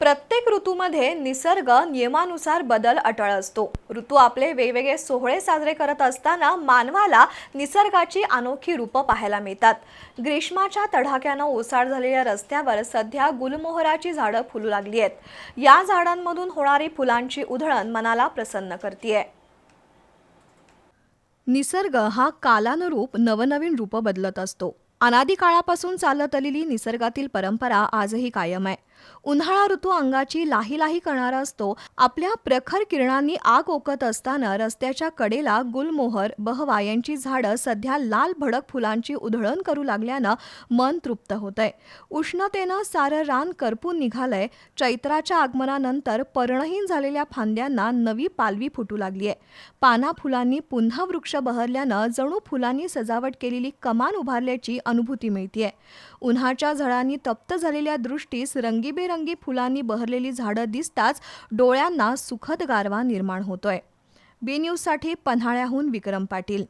प्रत्येक ऋतूमध्ये निसर्ग नियमानुसार बदल अटळ असतो. ऋतू आपले वेगवेगळे सोहळे साजरे करत असताना मानवाला निसर्गाची अनोखी रूपं पाहायला मिळतात. ग्रीष्माच्या तडाख्यानं ओसाड झालेल्या रस्त्यावर सध्या गुलमोहराची झाडं फुलू लागली आहेत. या झाडांमधून होणारी फुलांची उधळण मनाला प्रसन्न करते निसर्ग हा कालानुरूप नवनवीन रूपं बदलत असतो. अनादी काळापासून चालत आलेली निसर्गातील परंपरा आजही कायम आहे. उन्हाळा ऋतू अंगाची लाही लाही करणारा असतो. आपल्या प्रखर किरणांनी आग ओकत असताना रस्त्याच्या कडेला गुलमोहर बहवा यांची झाडं सध्या लाल भडक फुलांची उधळण करू लागल्यानं मन तृप्त होतंय. उष्णतेनं सारं रान करपून निघालंय. चैत्राच्या आगमनानंतर पर्णहीन झालेल्या फांद्यांना नवी पालवी फुटू लागली आहे पाना फुलांनी पुन्हा वृक्ष बहरल्यानं जणू फुलांनी सजावट केलेली कमान उभारल्याची अनुभूती मिळतीये. उन्हाच्या झळांनी तप्त झालेल्या दृष्टीस रंगी रंगीबेरंगी फुलांनी बहरलेली झाडं दिसताच डोळ्यांना सुखद गारवा निर्माण होतोय. बी न्यूजसाठी पन्हाळ्याहून विक्रम पाटील.